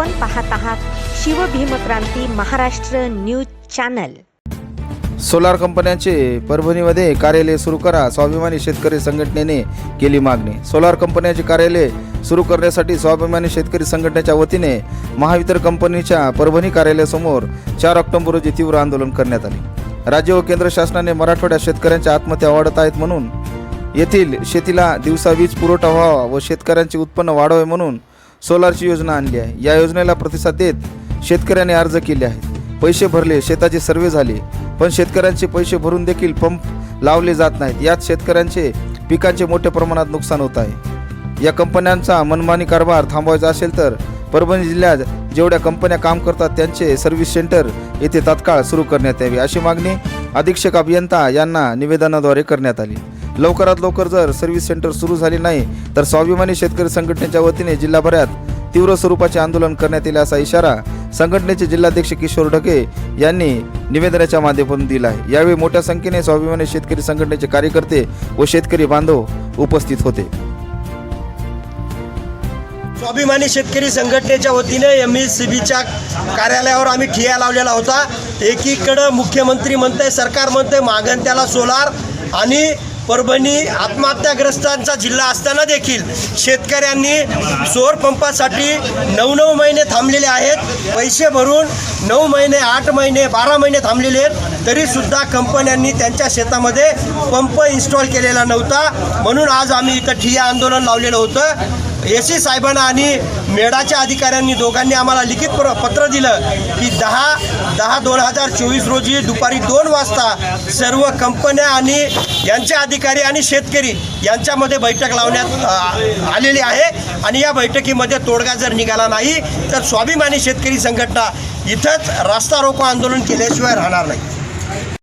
आपण पाहत आहात Shivbhimkranti Maharashtra news channel. Solar कंपन्यांचे परभणीमध्ये कार्यालय सुरू करा स्वाभिमानी शेतकरी संघटनेने केली मागणी. सोलार कंपन्यांचे कार्यालय सुरू करण्यासाठी स्वाभिमानी शेतकरी संघटनेच्या वतीने महावितर कंपनीच्या परभणी कार्यालयासमोर चार ऑक्टोबर रोजी तीव्र आंदोलन करण्यात आले. राज्य व केंद्र शासनाने मराठवाड्यात शेतकऱ्यांच्या आत्महत्या वाढत आहेत म्हणून येथील शेतीला दिवसा वीज पुरवठा व्हावा व शेतकऱ्यांचे उत्पन्न वाढावे म्हणून सोलारची योजना आणली आहे. या योजनेला प्रतिसाद देत शेतकऱ्यांनी अर्ज केले आहेत. पैसे भरले शेताचे सर्वे झाले पण शेतकऱ्यांचे पैसे भरून देखील पंप लावले जात नाहीत. यात शेतकऱ्यांचे पिकांचे मोठ्या प्रमाणात नुकसान होत आहे. या कंपन्यांचा मनमानी कारभार थांबवायचा असेल तर परभणी जिल्ह्यात जेवढ्या कंपन्या काम करतात त्यांचे सर्व्हिस सेंटर येथे तात्काळ सुरू करण्यात यावे अशी मागणी अधीक्षक अभियंता यांना निवेदनाद्वारे करण्यात आली. लवकरात लवकर जर सर्व्हिस सेंटर सुरू झाले नाही तर स्वाभिमानी शेतकरी संघटनेच्या वतीने जिल्हाभरात तीव्र स्वरूपाचे आंदोलन करण्यात येईल असा इशारा संघटनेचे जिल्हाध्यक्ष किशोर ढके यांनी निवेदनाच्या माध्यमातून दिला आहे. यावेळी मोठ्या संख्येने स्वाभिमानी शेतकरी संघटनेचे कार्यकर्ते व शेतकरी बांधव उपस्थित होते. स्वाभिमानी शेतकरी संघटनेच्या वतीने एम एस सी बीच्या कार्यालयावर आम्ही ठिया लावलेला होता. एकीकडं मुख्यमंत्री म्हणते सरकार म्हणते मागण त्याला सोलार आणि परभणी आत्महत्याग्रस्तांचा जिल्हा असताना देखील शेतकऱ्यांनी सोर पंपासाठी नऊ नऊ महिने थांबलेले आहेत. पैसे भरून नऊ महिने आठ महिने बारा महिने थांबलेले आहेत. तरीसुद्धा कंपन्यांनी त्यांच्या शेतामध्ये पंप इन्स्टॉल केलेला नव्हता. म्हणून आज आम्ही इथं ठिय्या आंदोलन लावलेलं होतं. ए सी साहेबांना आणि मेडाच्या अधिकाऱ्यांनी दोघांनी आम्हाला लिखित प्र- पत्र दिलं की दहा दहा दोन हजार चोवीस रोजी दुपारी दोन वाजता सर्व कंपन्या आणि यांचे अधिकारी आणि शेतकरी यांच्यामध्ये बैठक लावण्यात आलेली आहे. आणि या बैठकीमध्ये तोडगा जर निघाला नाही तर स्वाभिमानी शेतकरी संघटना इथंच रास्ता रोको आंदोलन केल्याशिवाय राहणार नाही.